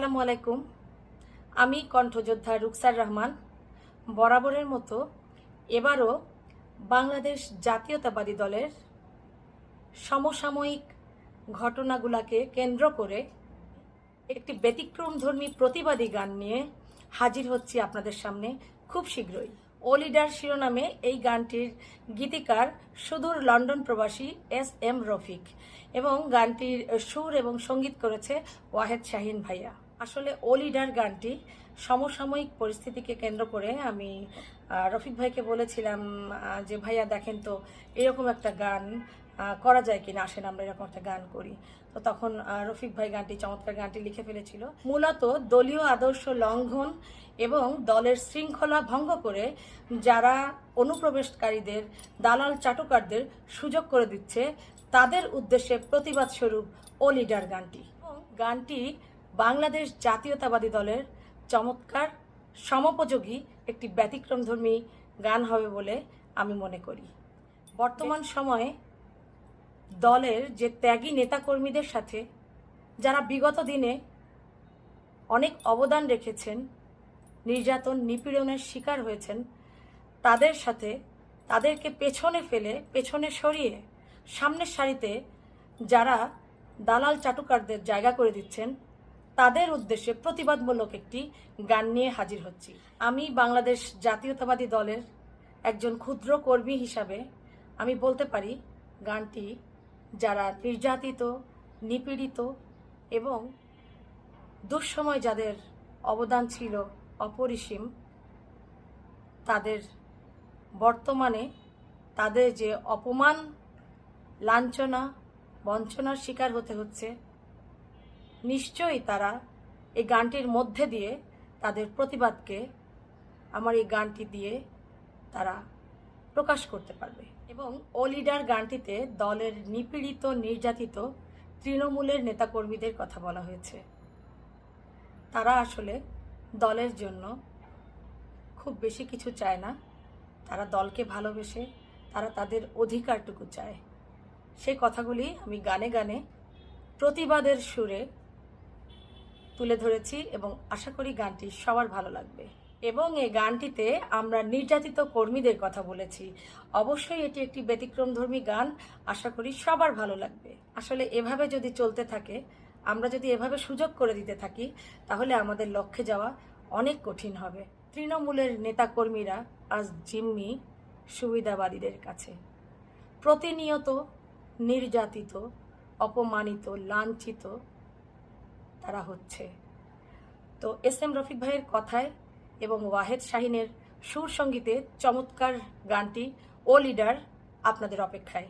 আসসালামু আলাইকুম। আমি কণ্ঠযোদ্ধা রুকসার রহমান। বরাবরের মতো এবারও বাংলাদেশ জাতীয়তাবাদী দলের সমসাময়িক ঘটনাগুলোকে কেন্দ্র করে একটি ব্যতিক্রমধর্মী প্রতিবাদী গান নিয়ে হাজির হচ্ছি আপনাদের সামনে খুব শীঘ্রই। ও লিডার শিরোনামে এই গানটির গীতিকার সুদূর লন্ডন প্রবাসী এস এম রফিক এবং গানটির সুর এবং সংগীত করেছে ওয়াহেদ শাহিন ভাইয়া। আসলে ও লিডার গানটি সমসাময়িক পরিস্থিতিকে কেন্দ্র করে আমি রফিক ভাইকে বলেছিলাম যে, ভাইয়া, দেখেন তো, এরকম একটা গান করা যায় কিনা? আসেন, আমরা এরকম একটা গান করি। তো তখন রফিক ভাই গানটি, চমৎকার গানটি লিখে ফেলেছিল। মূলত দলীয় আদর্শ লঙ্ঘন এবং দলের শৃঙ্খলা ভঙ্গ করে যারা অনুপ্রবেশকারীদের, দালাল চাটুকারদের সুযোগ করে দিচ্ছে, তাদের উদ্দেশ্যে প্রতিবাদ স্বরূপ ও লিডার গানটি। গানটি বাংলাদেশ জাতীয়তাবাদী দলের চমৎকার সমোপযোগী একটি ব্যতিক্রমধর্মী গান হবে বলে আমি মনে করি। বর্তমান সময়ে দলের যে ত্যাগী নেতাকর্মীদের সাথে যারা বিগত দিনে অনেক অবদান রেখেছেন নির্যাতন নিপীড়নের শিকার হয়েছেন তাদের সাথে তাদেরকে পেছনে ফেলে পেছনে সরিয়ে সামনের সারিতে যারা দালাল চাটুকারদের জায়গা করে দিচ্ছেন তাদের উদ্দেশ্যে প্রতিবাদমূলক একটি গান নিয়ে হাজির হচ্ছি। আমি বাংলাদেশ জাতীয়তাবাদী দলের একজন ক্ষুদ্র কর্মী হিসাবে আমি বলতে পারি, গানটি যারা নির্যাতিত, নিপীড়িত এবং দুঃসময় যাদের অবদান ছিল অপরিসীম, তাদের বর্তমানে তাদের যে অপমান, লাঞ্ছনা, বঞ্চনার শিকার হতে হচ্ছে নিশ্চয়ই তারা এই গানটির মধ্যে দিয়ে তাদের প্রতিবাদকে আমার এই গানটি দিয়ে তারা প্রকাশ করতে পারবে। এবং ও লিডার গানটিতে দলের নিপীড়িত, নির্যাতিত তৃণমূলের নেতাকর্মীদের কথা বলা হয়েছে। তারা আসলে দলের জন্য খুব বেশি কিছু চায় না। তারা দলকে ভালোবেসে, তারা তাদের অধিকারটুকু চায়। সেই কথাগুলি আমি গানে গানে প্রতিবাদের সুরে তুলে ধরেছি এবং আশা করি গানটি সবার ভালো লাগবে। এবং এই গানটিতে আমরা নির্যাতিত কর্মীদের কথা বলেছি। অবশ্যই এটি একটি ব্যতিক্রমধর্মী গান, আশা করি সবার ভালো লাগবে। আসলে এভাবে যদি চলতে থাকে, আমরা যদি এভাবে সুযোগ করে দিতে থাকি, তাহলে আমাদের লক্ষ্যে যাওয়া অনেক কঠিন হবে। তৃণমূলের নেতাকর্মীরা আজ জিম্মি সুবিধাবাদীদের কাছে। প্রতিনিয়ত নির্যাতিত, অপমানিত, লাঞ্ছিত তারা হচ্ছে। তো এস এম রফিক ভাইয়ের কথায় এবং ওয়াহেদ শাহিনের সুর সঙ্গীতে চমৎকার গানটি ও লিডার আপনাদের অপেক্ষায়।